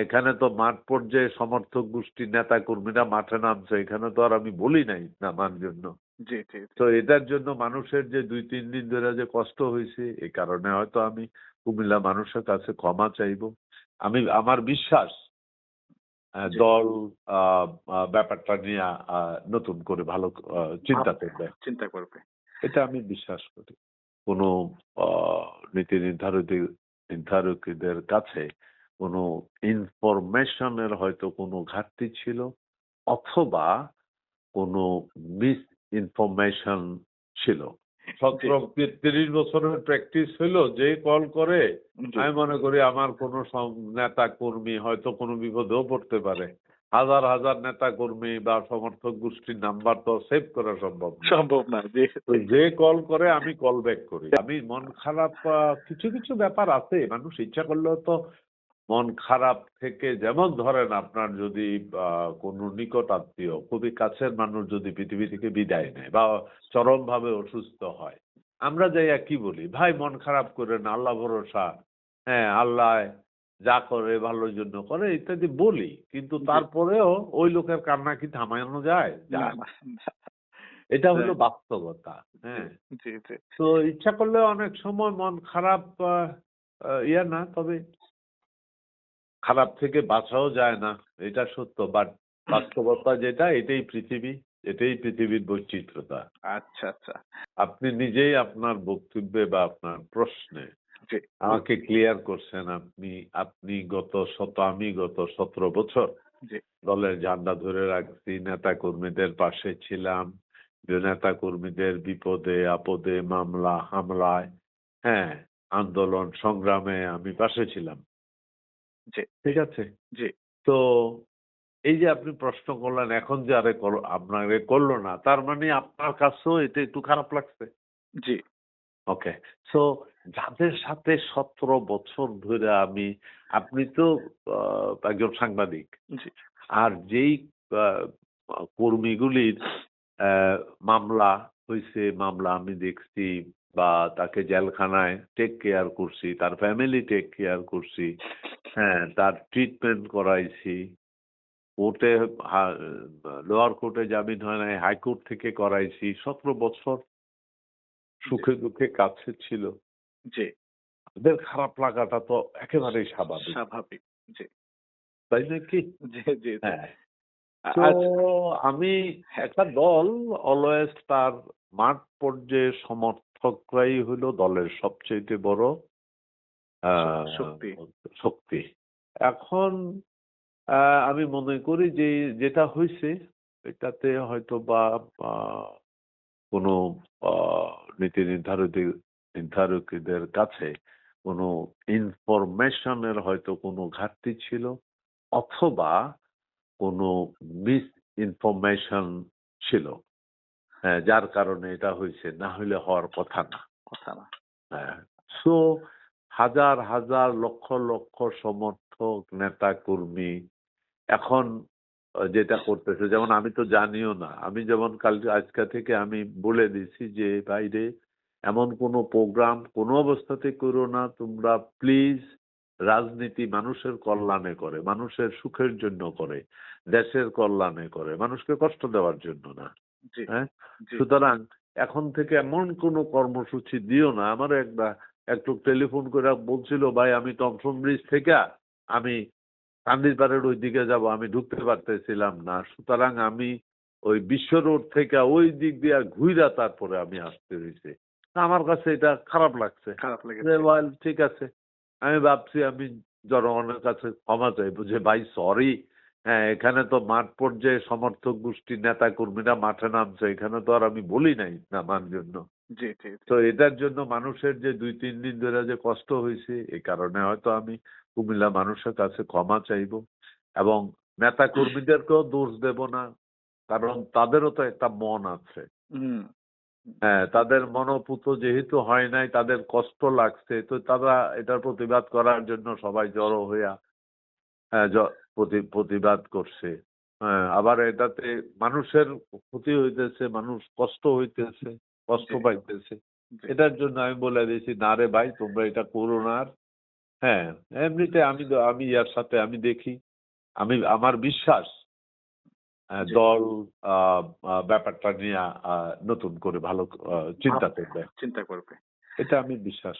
এখানে তো মাঠ পর্যায়ে সমর্থক গোষ্ঠীর নেতা কর্মীরা মাঠে নামছে এখানে তো আর আমি বলি নাই নামার জন্য। তো এটার জন্য মানুষের যে দুই তিন দিন ধরে যে কষ্ট হয়েছে এই কারণে হয়তো আমি কুমিল্লা মানুষের কাছে ক্ষমা চাইব। আমি আমার বিশ্বাস দল ব্যাপারটা নিয়ে নতুন করে ভালো চিন্তা করবে। চিন্তা করবে। এটা আমি বিশ্বাস করি। কোনো আহ, নীতি নির্ধারিত নির্ধারকদের কাছে কোনো ইনফরমেশনের হয়তো কোনো ঘাটতি ছিল অথবা কোনো মিস ইনফরমেশন ছিল সতেরো তিরিশ বছরের প্র্যাকটিস হলো যে কল করে আমি মনে করি আমার কোনো নেতা কর্মী হয়তো কোনো বিপদেও পড়তে পারে। হাজার হাজার নেতা কর্মী বা সমর্থক গোষ্ঠীর নাম্বার তো সেভ করা সম্ভব সম্ভব না যে কল করে আমি কল ব্যাক করি। আমি মন খারাপ কিছু কিছু ব্যাপার আছে মানুষ ইচ্ছা করলেও তো মন খারাপ থেকে যেমন ধরেন আপনার যদি কোনো নিকট আত্মীয় খুবই কাছের মানুষ যদি পৃথিবী থেকে বিদায় নেয় বা চরম ভাবে অসুস্থ হয় আমরা যাই কি বলি? ভাই মন খারাপ করেন আল্লাহ ভরসা হ্যাঁ আল্লাহ যা করে ভালোর জন্য করে ইত্যাদি বলি। কিন্তু তারপরেও ওই লোকের কান্না কি থামানো যায়? না। এটা হলো বাস্তবতা হ্যাঁ। তো ইচ্ছা করলে অনেক সময় মন খারাপ ইয়ে না তবে খারাপ থেকে বাঁচাও যায় না এটা সত্য। বাট বাস্তবতা যেটা এটাই পৃথিবী এটাই পৃথিবীর বৈচিত্র্যতা। আচ্ছা আচ্ছা। আপনি নিজেই আপনার বক্তব্যে বা আপনার প্রশ্নে আমাকে ক্লিয়ার করছেন আপনি আপনি গত শত আমি গত সতেরো বছর দলের ঝান্ডা ধরে রাখছি নেতা কর্মীদের পাশে ছিলাম নেতা কর্মীদের বিপদে আপদে মামলা হামলায় হ্যাঁ আন্দোলন সংগ্রামে আমি পাশে ছিলাম। জি। ঠিক আছে? জি। তো এই যে আপনি প্রশ্ন করলেন এখন যে আরে কর- আপনারে করল না তার মানে আপনার কাছেও এটা একটু খারাপ লাগছে? জি। ওকে। সো যাদের সাথে সতেরো বছর ধরে আমি আপনি তো একজন সাংবাদিক। আর যেই কর্মীগুলির আহ, মামলা হয়েছে মামলা আমি দেখছি বা তাকে জেলখানায় টেক কেয়ার করছি তার ফ্যামিলি টেক কেয়ার করছি হ্যাঁ তার ট্রিটমেন্ট করাইছি। কোর্টে লোয়ার কোর্টে জামিন হয় নাই হাইকোর্ট থেকে করাইছি সতেরো বছর সুখে দুঃখে কাছে ছিল। যে তাদের খারাপ লাগাটা তো একেবারেই স্বাভাবিক। স্বাভাবিক জি। তাই নাকি? জি জি জি। হ্যাঁ। আমি একটা দল অলওয়েজ তার মাঠ পর্যায়ে সমর্থকরাই হলো দলের সবচেয়ে বড় আহ, শক্তি। শক্তি এখন আমি মনে করি যে যেটা হয়েছে এটাতে হয়তো বা কোনো আহ, নীতি নির্ধারিত নির্ধারকদের কাছে কোনো ইনফরমেশনের হয়তো কোনো ঘাটতি ছিল অথবা কোনো মিস ইনফরমেশন ছিল হ্যাঁ, যার কারণে এটা হয়েছে না হলে হওয়ার কথা না। কথা না। সো হাজার হাজার লক্ষ লক্ষ সমর্থক নেতা কর্মী এখন যেটা করতেছে যেমন আমি তো জানিও না। আমি যেমন কাল আজকে থেকে আমি বলে দিছি যে বাইরে এমন কোনো প্রোগ্রাম কোনো অবস্থাতে করো না। তোমরা প্লিজ রাজনীতি মানুষের কল্যাণে করে মানুষের সুখের জন্য করে দেশের কল্যাণে করে মানুষকে কষ্ট দেওয়ার জন্য না। হ্যাঁ সুতরাং এখন থেকে এমন কোনো কর্মসূচি দিও না। আমার একটা একটু টেলিফোন করে বলছিল ভাই আমি টমসন ব্রিজ থেকে আমি কান্দিরপাড়ের ওই দিকে যাব আমি ঢুকতে পারতেছিলাম না। সুতরাং আমি ওই বিশ্ব রোড থেকে ওই দিক দিয়ে ঘুইরা তারপরে আমি আসতে হয়েছে আমার কাছে এটা খারাপ লাগছে। খারাপ ঠিক আছে। আমি ভাবছি আমি জনগণের কাছে ক্ষমা চাইব যে ভাই সরি হ্যাঁ এখানে তো মাঠ পর্যায়ে সমর্থক গোষ্ঠীর নেতা কর্মীরা মাঠে নামছে এখানে তো আর আমি বলি নাই নামার জন্য। তো এটার জন্য মানুষের যে দুই তিন দিন ধরে যে কষ্ট হয়েছে এই কারণে হয়তো আমি কুমিল্লা মানুষের কাছে ক্ষমা চাইব এবং নেতা কর্মীদেরকেও দোষ দেব না কারণ তাদেরও তো একটা মন আছে। হুম। হ্যাঁ তাদের মনোপুত যেহেতু হয় নাই তাদের কষ্ট লাগছে তো তারা এটার প্রতিবাদ করার জন্য সবাই জড়ো হইয়া হ্যাঁ, প্রতিবাদ করছে। হ্যাঁ আবার এটাতে মানুষের ক্ষতি হইতেছে মানুষ কষ্ট হইতেছে কষ্ট পাইতেছে। এটার জন্য আমি বলে দিয়েছি না রে ভাই তোমরা এটা করো না হ্যাঁ এমনিতে আমি আমি ইয়ার সাথে আমি দেখি আমি আমার বিশ্বাস দল ব্যাপারটা নিয়ে আহ, নতুন করে ভালো আহ, চিন্তা করবে। চিন্তা করবে। এটা আমি বিশ্বাস